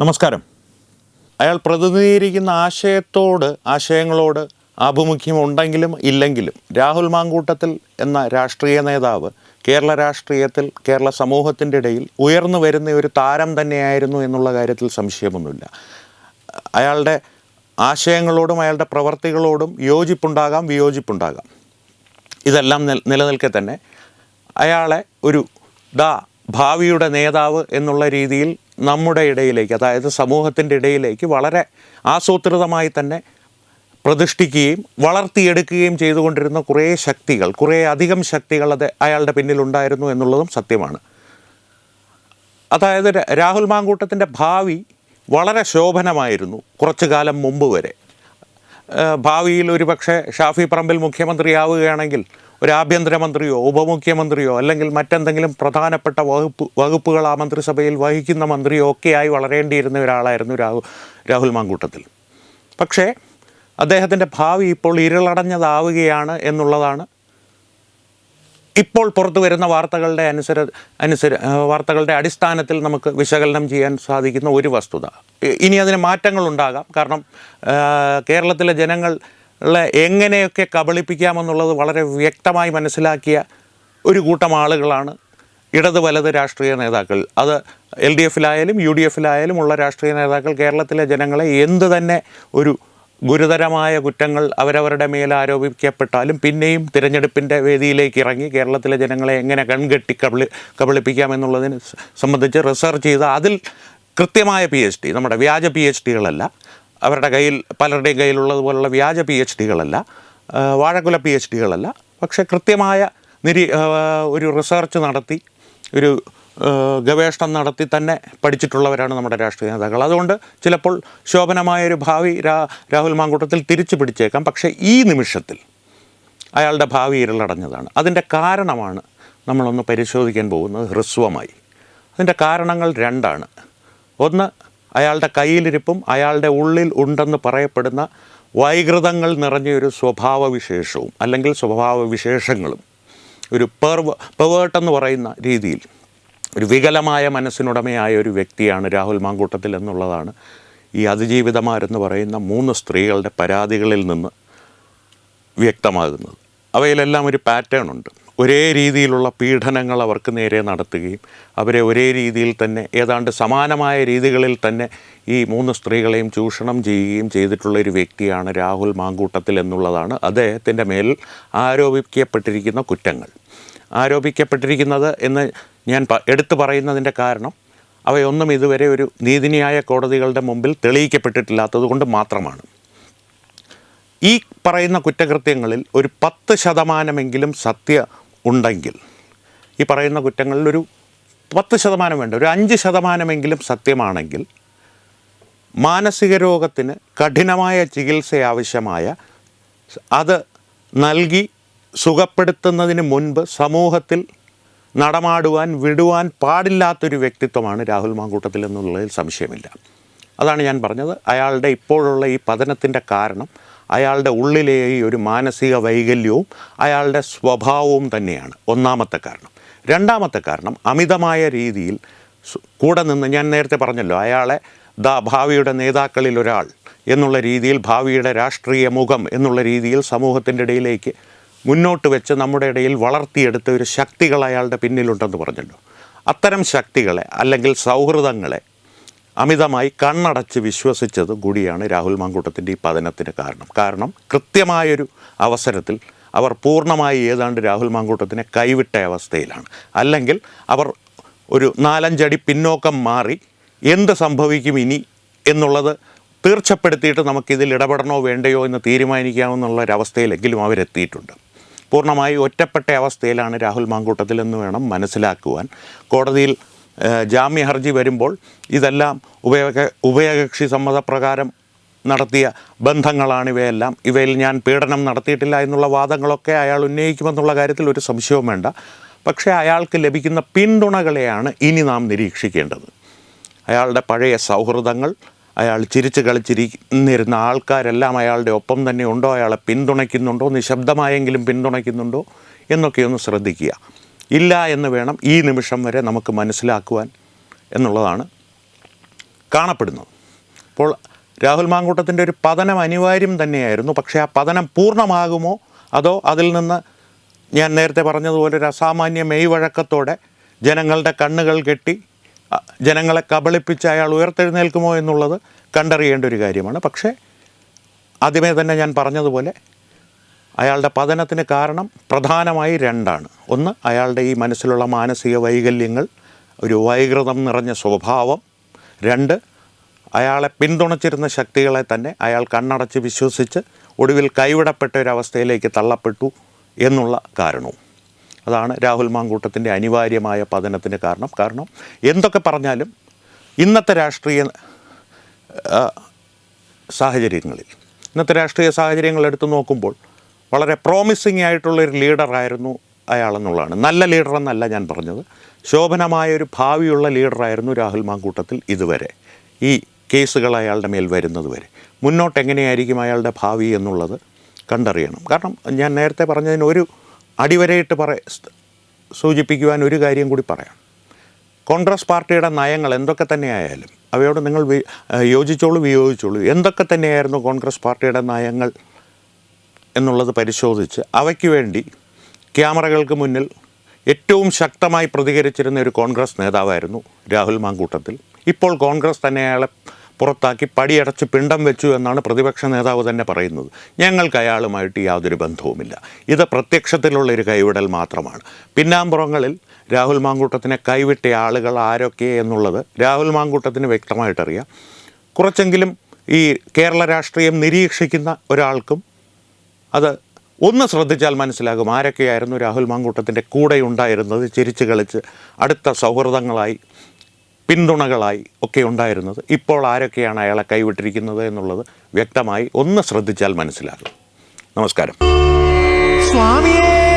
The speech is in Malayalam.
നമസ്കാരം. അയാൾ പ്രതിനിധീകരിക്കുന്ന ആശയത്തോട് ആശയങ്ങളോട് ആഭിമുഖ്യം ഉണ്ടെങ്കിലും ഇല്ലെങ്കിലും രാഹുൽ മാങ്കൂട്ടത്തിൽ എന്ന രാഷ്ട്രീയ നേതാവ് കേരള രാഷ്ട്രീയത്തിൽ കേരള സമൂഹത്തിന്റെ ഇടയിൽ ഉയർന്നു വരുന്ന ഒരു താരം തന്നെയായിരുന്നു എന്നുള്ള കാര്യത്തിൽ സംശയമൊന്നുമില്ല. അയാളുടെ ആശയങ്ങളോടും അയാളുടെ പ്രവർത്തികളോടും യോജിപ്പുണ്ടാകാം വിയോജിപ്പുണ്ടാകാം. ഇതെല്ലാം നിലനിൽക്കെ തന്നെ അയാളെ ഒരു ദാ ഭാവിയുടെ നേതാവ് എന്നുള്ള രീതിയിൽ നമ്മുടെ ഇടയിലേക്ക് അതായത് സമൂഹത്തിന്റെ ഇടയിലേക്ക് വളരെ ആസൂത്രിതമായി തന്നെ പ്രതിഷ്ഠിക്കുകയും വളർത്തിയെടുക്കുകയും ചെയ്തുകൊണ്ടിരുന്ന കുറേ ശക്തികൾ കുറേ അധികം ശക്തികൾ അത് അയാളുടെ പിന്നിലുണ്ടായിരുന്നു എന്നുള്ളതും സത്യമാണ്. അതായത് രാഹുൽ മാങ്കൂട്ടത്തിന്റെ ഭാവി വളരെ ശോഭനമായിരുന്നു കുറച്ചു കാലം മുമ്പ് വരെ. ഭാവിയിൽ ഒരുപക്ഷെ ഷാഫി പറമ്പിൽ മുഖ്യമന്ത്രിയാവുകയാണെങ്കിൽ ഒരു ആഭ്യന്തരമന്ത്രിയോ ഉപമുഖ്യമന്ത്രിയോ അല്ലെങ്കിൽ മറ്റെന്തെങ്കിലും പ്രധാനപ്പെട്ട വകുപ്പ് വകുപ്പുകൾ ആ മന്ത്രിസഭയിൽ വഹിക്കുന്ന മന്ത്രിയോ ഒക്കെയായി വളരേണ്ടിയിരുന്ന ഒരാളായിരുന്നു രാഹുൽ രാഹുൽ മാങ്കൂട്ടത്തിൽ. പക്ഷേ അദ്ദേഹത്തിന്റെ ഭാവി ഇപ്പോൾ ഇരുളടഞ്ഞതാവുകയാണ് എന്നുള്ളതാണ്. ഇപ്പോൾ പുറത്തു വരുന്ന വാർത്തകളുടെ അനുസര അനുസര വാർത്തകളുടെ അടിസ്ഥാനത്തിൽ നമുക്ക് വിശകലനം ചെയ്യാൻ സാധിക്കുന്ന ഒരു വസ്തുത. ഇനി അതിന് മാറ്റങ്ങളുണ്ടാകാം. കാരണം കേരളത്തിലെ ജനങ്ങളെ എങ്ങനെയൊക്കെ കബളിപ്പിക്കാമെന്നുള്ളത് വളരെ വ്യക്തമായി മനസ്സിലാക്കിയ ഒരു കൂട്ടം ആളുകളാണ് ഇടത് വലത് രാഷ്ട്രീയ നേതാക്കൾ. അത് എൽ ഡി എഫിലായാലും യു ഡി എഫിലായാലും ഉള്ള രാഷ്ട്രീയ നേതാക്കൾ കേരളത്തിലെ ജനങ്ങളെ എന്ത് തന്നെ ഒരു ഗുരുതരമായ കുറ്റങ്ങൾ അവരവരുടെ മേൽ ആരോപിക്കപ്പെട്ടാലും പിന്നെയും തിരഞ്ഞെടുപ്പിന്റെ വേദിയിലേക്ക് ഇറങ്ങി കേരളത്തിലെ ജനങ്ങളെ എങ്ങനെ കൺകെട്ടി കബളി കബളിപ്പിക്കാമെന്നുള്ളതിനെ സംബന്ധിച്ച് റിസർച്ച് ചെയ്ത് അതിൽ കൃത്യമായ പി എച്ച് ഡി നമ്മുടെ വ്യാജ പി എച്ച് ഡികളല്ല. അവരുടെ കയ്യിൽ പലരുടെയും കയ്യിലുള്ളതുപോലുള്ള വ്യാജ പി എച്ച് ഡികളല്ല വാഴക്കുല പി എച്ച് ഡികളല്ല പക്ഷേ കൃത്യമായ നിരീ ഒരു റിസർച്ച് നടത്തി ഒരു ഗവേഷണം നടത്തി തന്നെ പഠിച്ചിട്ടുള്ളവരാണ് നമ്മുടെ രാഷ്ട്രീയ നേതാക്കൾ. അതുകൊണ്ട് ചിലപ്പോൾ ശോഭനമായൊരു ഭാവി രാ രാഹുൽ മാങ്കൂട്ടത്തിൽ തിരിച്ചു പിടിച്ചേക്കാം. പക്ഷേ ഈ നിമിഷത്തിൽ അയാളുടെ ഭാവി ഇരുളടഞ്ഞതാണ്. അതിന്റെ കാരണമാണ് നമ്മളൊന്ന് പരിശോധിക്കാൻ പോകുന്നത് ഹ്രസ്വമായി. അതിന്റെ കാരണങ്ങൾ രണ്ടാണ്. ഒന്ന് അയാളുടെ കയ്യിലിരിപ്പും അയാളുടെ ഉള്ളിൽ ഉണ്ടെന്ന് പറയപ്പെടുന്ന വൈകൃതങ്ങൾ നിറഞ്ഞൊരു സ്വഭാവവിശേഷവും അല്ലെങ്കിൽ സ്വഭാവവിശേഷങ്ങളും ഒരു പെർവ പെവേർട്ടെന്ന് പറയുന്ന രീതിയിൽ ഒരു വികലമായ മനസ്സിനുടമയായ ഒരു വ്യക്തിയാണ് രാഹുൽ മാങ്കൂട്ടത്തിൽ എന്നുള്ളതാണ് ഈ അതിജീവിതമാരെന്ന് പറയുന്ന മൂന്ന് സ്ത്രീകളുടെ പരാതികളിൽ നിന്ന് വ്യക്തമാകുന്നത്. അവയിലെല്ലാം ഒരു പാറ്റേൺ ഉണ്ട് ഒരേ രീതിയിലുള്ള പീഡനങ്ങൾ അവർക്ക് നേരെ നടത്തുകയും അവരെ ഒരേ രീതിയിൽ തന്നെ ഏതാണ്ട് സമാനമായ രീതികളിൽ തന്നെ ഈ മൂന്ന് സ്ത്രീകളെയും ചൂഷണം ചെയ്യുകയും ചെയ്തിട്ടുള്ള ഒരു വ്യക്തിയാണ് രാഹുൽ മാങ്കൂട്ടത്തിൽ എന്നുള്ളതാണ് അദ്ദേഹത്തിന്റെ മേൽ ആരോപിക്കപ്പെട്ടിരിക്കുന്ന കുറ്റങ്ങൾ. ആരോപിക്കപ്പെട്ടിരിക്കുന്നത് എന്ന് ഞാൻ എടുത്തു പറയുന്നതിന്റെ കാരണം അവയൊന്നും ഇതുവരെ ഒരു നീതിന്യായ കോടതികളുടെ മുമ്പിൽ തെളിയിക്കപ്പെട്ടിട്ടില്ലാത്തത് കൊണ്ട് മാത്രമാണ്. ഈ പറയുന്ന കുറ്റകൃത്യങ്ങളിൽ ഒരു പത്ത് ശതമാനമെങ്കിലും സത്യ ഉണ്ടെങ്കിൽ ഈ പറയുന്ന കുറ്റങ്ങളിൽ ഒരു പത്ത് ശതമാനം വേണ്ട ഒരു അഞ്ച് ശതമാനമെങ്കിലും സത്യമാണെങ്കിൽ മാനസിക രോഗത്തിന് കഠിനമായ ചികിത്സ ആവശ്യമായ അത് നൽകി സുഖപ്പെടുത്തുന്നതിന് മുൻപ് സമൂഹത്തിൽ നടമാടുവാൻ വിടുവാൻ പാടില്ലാത്തൊരു വ്യക്തിത്വമാണ് രാഹുൽ മാങ്കൂട്ടത്തിൽ എന്നുള്ളതിൽ സംശയമില്ല. അതാണ് ഞാൻ പറഞ്ഞത്. അയാളുടെ ഇപ്പോഴുള്ള ഈ പതനത്തിന്റെ കാരണം അയാളുടെ ഉള്ളിലേ ഈ ഒരു മാനസിക വൈകല്യവും അയാളുടെ സ്വഭാവവും തന്നെയാണ്. ഒന്നാമത്തെ കാരണം. രണ്ടാമത്തെ കാരണം അമിതമായ രീതിയിൽ കൂടെ നിന്ന് ഞാൻ നേരത്തെ പറഞ്ഞല്ലോ അയാളെ ദ ഭാവിയുടെ നേതാക്കളിൽ ഒരാൾ എന്നുള്ള രീതിയിൽ ഭാവിയുടെ രാഷ്ട്രീയ മുഖം എന്നുള്ള രീതിയിൽ സമൂഹത്തിന്റെ ഇടയിലേക്ക് മുന്നോട്ട് വെച്ച് നമ്മുടെ ഇടയിൽ വളർത്തിയെടുത്ത ഒരു ശക്തികൾ അയാളുടെ പിന്നിലുണ്ടെന്ന് പറഞ്ഞല്ലോ. അത്തരം ശക്തികളെ അല്ലെങ്കിൽ സൗഹൃദങ്ങളെ അമിതമായി കണ്ണടച്ച് വിശ്വസിച്ചത് കൂടിയാണ് രാഹുൽ മാങ്കൂട്ടത്തിന്റെ ഈ പതനത്തിന് കാരണം. കാരണം കൃത്യമായൊരു അവസരത്തിൽ അവർ പൂർണമായി ഏതാണ്ട് രാഹുൽ മാങ്കൂട്ടത്തിനെ കൈവിട്ട അവസ്ഥയിലാണ്. അല്ലെങ്കിൽ അവർ ഒരു നാലഞ്ചടി പിന്നോക്കം മാറി എന്ത് സംഭവിക്കും ഇനി എന്നുള്ളത് തീർച്ചപ്പെടുത്തിയിട്ട് നമുക്കിതിൽ ഇടപെടണോ വേണ്ടയോ എന്ന് തീരുമാനിക്കാമെന്നുള്ള ഒരവസ്ഥയിലെങ്കിലും അവരെത്തിയിട്ടുണ്ട്. പൂർണമായി ഒറ്റപ്പെട്ട അവസ്ഥയിലാണ് രാഹുൽ മാങ്കൂട്ടത്തിലെന്ന് വേണം മനസ്സിലാക്കുവാൻ. കോടതിയിൽ ജാമ്യ ഹർജി വരുമ്പോൾ ഇതെല്ലാം ഉഭയക ഉഭയകക്ഷി സമ്മതപ്രകാരം നടത്തിയ ബന്ധങ്ങളാണ് ഇവയെല്ലാം. ഇവയിൽ ഞാൻ പീഡനം നടത്തിയിട്ടില്ല എന്നുള്ള വാദങ്ങളൊക്കെ അയാൾ ഉന്നയിക്കുമെന്നുള്ള കാര്യത്തിൽ ഒരു സംശയവും വേണ്ട. പക്ഷേ അയാൾക്ക് ലഭിക്കുന്ന പിന്തുണകളെയാണ് ഇനി നാം നിരീക്ഷിക്കേണ്ടത്. അയാളുടെ പഴയ സൗഹൃദങ്ങൾ അയാൾ ചിരിച്ച് കളിച്ചിരിക്കുന്നിരുന്ന ആൾക്കാരെല്ലാം അയാളുടെ ഒപ്പം തന്നെ ഉണ്ടോ? അയാളെ പിന്തുണയ്ക്കുന്നുണ്ടോ? നിശബ്ദമായെങ്കിലും പിന്തുണയ്ക്കുന്നുണ്ടോ? എന്നൊക്കെയൊന്ന് ശ്രദ്ധിക്കുക. ഇല്ല എന്ന് വേണം ഈ നിമിഷം വരെ നമുക്ക് മനസ്സിലാക്കുവാൻ എന്നുള്ളതാണ് കാണപ്പെടുന്നത്. അപ്പോൾ രാഹുൽ മാങ്കൂട്ടത്തിന്റെ ഒരു പതനം അനിവാര്യം തന്നെയായിരുന്നു. പക്ഷേ ആ പതനം പൂർണമാകുമോ? അതോ അതിൽ നിന്ന് ഞാൻ നേരത്തെ പറഞ്ഞതുപോലെ ഒരു അസാമാന്യ മെയ് വഴക്കത്തോടെ ജനങ്ങളുടെ കണ്ണുകൾ കെട്ടി ജനങ്ങളെ കബളിപ്പിച്ച് അയാൾ ഉയർത്തെഴുന്നേൽക്കുമോ എന്നുള്ളത് കണ്ടറിയേണ്ട ഒരു കാര്യമാണ്. പക്ഷേ ആദ്യമേ തന്നെ ഞാൻ പറഞ്ഞതുപോലെ അയാളുടെ പതനത്തിന് കാരണം പ്രധാനമായി രണ്ടാണ്. ഒന്ന് അയാളുടെ ഈ മനസ്സിലുള്ള മാനസിക വൈകല്യങ്ങൾ ഒരു വൈകൃതം നിറഞ്ഞ സ്വഭാവം. രണ്ട് അയാളെ പിന്തുണച്ചിരുന്ന ശക്തികളെ തന്നെ അയാൾ കണ്ണടച്ച് വിശ്വസിച്ച് ഒടുവിൽ കൈവിടപ്പെട്ട ഒരവസ്ഥയിലേക്ക് തള്ളപ്പെട്ടു എന്നുള്ള കാരണവും. അതാണ് രാഹുൽ മാങ്കൂട്ടത്തിന്റെ അനിവാര്യമായ പതനത്തിന് കാരണം. കാരണം എന്തൊക്കെ പറഞ്ഞാലും ഇന്നത്തെ രാഷ്ട്രീയ സാഹചര്യങ്ങളിൽ ഇന്നത്തെ രാഷ്ട്രീയ സാഹചര്യങ്ങൾ എടുത്തു നോക്കുമ്പോൾ വളരെ പ്രോമിസിങ് ആയിട്ടുള്ളൊരു ലീഡറായിരുന്നു അയാളെന്നുള്ളതാണ് നല്ല ലീഡർ എന്നല്ല ഞാൻ പറഞ്ഞത്. ശോഭനമായ ഒരു ഭാവിയുള്ള ലീഡറായിരുന്നു രാഹുൽ മാങ്കൂട്ടത്തിൽ ഇതുവരെ. ഈ കേസുകൾ അയാളുടെ മേൽ വരുന്നത് വരെ. മുന്നോട്ട് എങ്ങനെയായിരിക്കും അയാളുടെ ഭാവി എന്നുള്ളത് കണ്ടറിയണം. കാരണം ഞാൻ നേരത്തെ പറഞ്ഞതിന് ഒരു അടിവരയിട്ട് പറ സൂചിപ്പിക്കുവാൻ ഒരു കാര്യം കൂടി പറയാം. കോൺഗ്രസ് പാർട്ടിയുടെ നയങ്ങൾ എന്തൊക്കെ തന്നെയായാലും അവയോട് നിങ്ങൾ യോജിച്ചോളൂ വിയോജിച്ചോളൂ. എന്തൊക്കെ തന്നെയായിരുന്നു കോൺഗ്രസ് പാർട്ടിയുടെ നയങ്ങൾ എന്നുള്ളത് പരിശോധിച്ച് അവയ്ക്ക് വേണ്ടി ക്യാമറകൾക്ക് മുന്നിൽ ഏറ്റവും ശക്തമായി പ്രതികരിച്ചിരുന്ന ഒരു കോൺഗ്രസ് നേതാവായിരുന്നു രാഹുൽ മാങ്കൂട്ടത്തിൽ. ഇപ്പോൾ കോൺഗ്രസ് തന്നെ അയാളെ പുറത്താക്കി പടിയടച്ച് പിണ്ടം വെച്ചു എന്നാണ് പ്രതിപക്ഷ നേതാവ് തന്നെ പറയുന്നത്. ഞങ്ങൾക്ക് അയാളുമായിട്ട് യാതൊരു ബന്ധവുമില്ല. ഇത് പ്രത്യക്ഷത്തിലുള്ള ഒരു കൈവിടൽ മാത്രമാണ്. പിന്നാമ്പുറങ്ങളിൽ രാഹുൽ മാങ്കൂട്ടത്തിനെ കൈവിട്ട ആളുകൾ ആരൊക്കെ എന്നുള്ളത് രാഹുൽ മാങ്കൂട്ടത്തിന് വ്യക്തമായിട്ടറിയാം. കുറച്ചെങ്കിലും ഈ കേരള രാഷ്ട്രീയം നിരീക്ഷിക്കുന്ന ഒരാൾക്കും അത് ഒന്ന് ശ്രദ്ധിച്ചാൽ മനസ്സിലാകും ആരൊക്കെയായിരുന്നു രാഹുൽ മാങ്കൂട്ടത്തിന്റെ കൂടെ ഉണ്ടായിരുന്നത് ചിരിച്ചു കളിച്ച് അടുത്ത സൗഹൃദങ്ങളായി പിന്തുണകളായി ഒക്കെ ഉണ്ടായിരുന്നത്. ഇപ്പോൾ ആരൊക്കെയാണ് അയാളെ കൈവിട്ടിരിക്കുന്നത് എന്നുള്ളത് വ്യക്തമായി ഒന്ന് ശ്രദ്ധിച്ചാൽ മനസ്സിലാകും. നമസ്കാരം. സ്വാമിയേ!